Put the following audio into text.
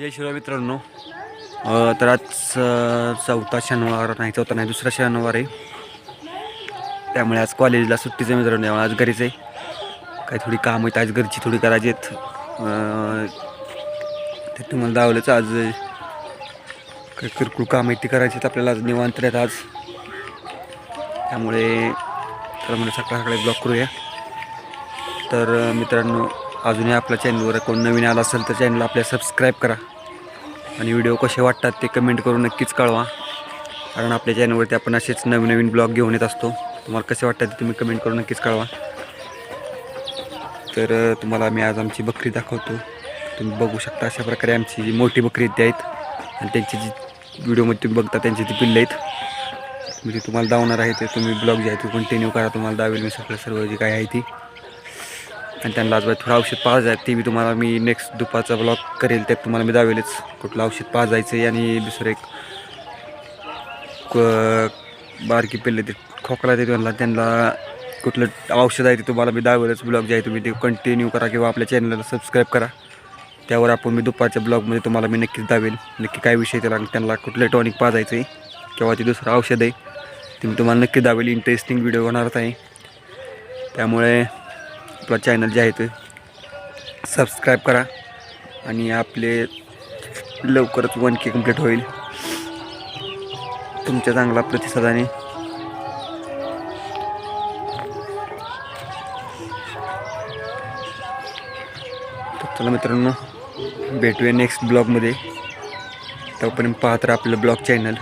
जय शिवराय मित्रांनो. तर आज चौथा शनिवार नाही चौथा नाही दुसरा शनिवार आहे. त्यामुळे आज कॉलेजला सुट्टीचं मित्रांनो आहे आज घरीच आहे. काही थोडी कामं आहेत आज घरची थोडी करायची आहेत. ते तुम्हाला दावलंच आज. काही किरकोळ कामं आहेत ती करायची आहेत आपल्याला आज निवांत आहेत आज. त्यामुळे तर म्हणजे सकाळ सकाळी ब्लॉक करूया. तर मित्रांनो अजूनही आपल्या चॅनलवर कोण नवीन आला असेल तर चॅनल आपल्या सबस्क्राईब करा. आणि व्हिडिओ कसे वाटतात ते कमेंट करून नक्कीच कळवा. कारण आपल्या चॅनलवरती आपण असेच नवीन नवीन ब्लॉग घेऊन येत असतो. तुम्हाला कसे वाटतात ते तुम्ही कमेंट करून नक्कीच कळवा. तर तुम्हाला मी आज आमची बकरी दाखवतो. तुम्ही बघू शकता अशा प्रकारे आमची जी मोठी बकरी आहेत ती आहेत. आणि त्यांची जी व्हिडिओमध्ये तुम्ही बघता त्यांची ती पिल्लं आहेत. मी ती तुम्हाला दावणार आहे ते तुम्ही ब्लॉग जे आहे ते कंटिन्यू करा. तुम्हाला दावेल मी सगळं सर्व जी काय आहे ती. आणि त्यांना आज थोडं औषध पाहायचं आहे ते मी तुम्हाला मी नेक्स्ट दुपारचा ब्लॉग करेल त्यात तुम्हाला मी दावेलच कुठलं औषध पाहायचं आहे आणि दुसरं एक क- बारकी पिल्ले ते खोकला ते त्यांना त्यांना कुठलं औषध आहे ते तुम्हाला मी दावेलच ब्लॉग जे आहे तुम्ही ते कंटिन्यू करा किंवा आपल्या चॅनलला सबस्क्राईब करा. त्यावर आपण मी दुपारच्या ब्लॉगमध्ये तुम्हाला मी नक्कीच दावेल नक्की काय विषय त्याला त्यांना कुठलं टॉनिक पाजायचं आहे किंवा ते दुसरं औषध आहे ते मी तुम्हाला नक्की दावेल इंटरेस्टिंग व्हिडिओ होणारच आहे. त्यामुळे आपला चॅनल जे आहे ते सबस्क्राईब करा आणि आपले लवकरच वन के कंप्लीट होईल. तुमच्या चांगला प्रतिसादाने. चला मित्रांनो भेटूया नेक्स्ट ब्लॉगमध्ये तोपर्यंत पाहत राहा आपलं ब्लॉग चॅनल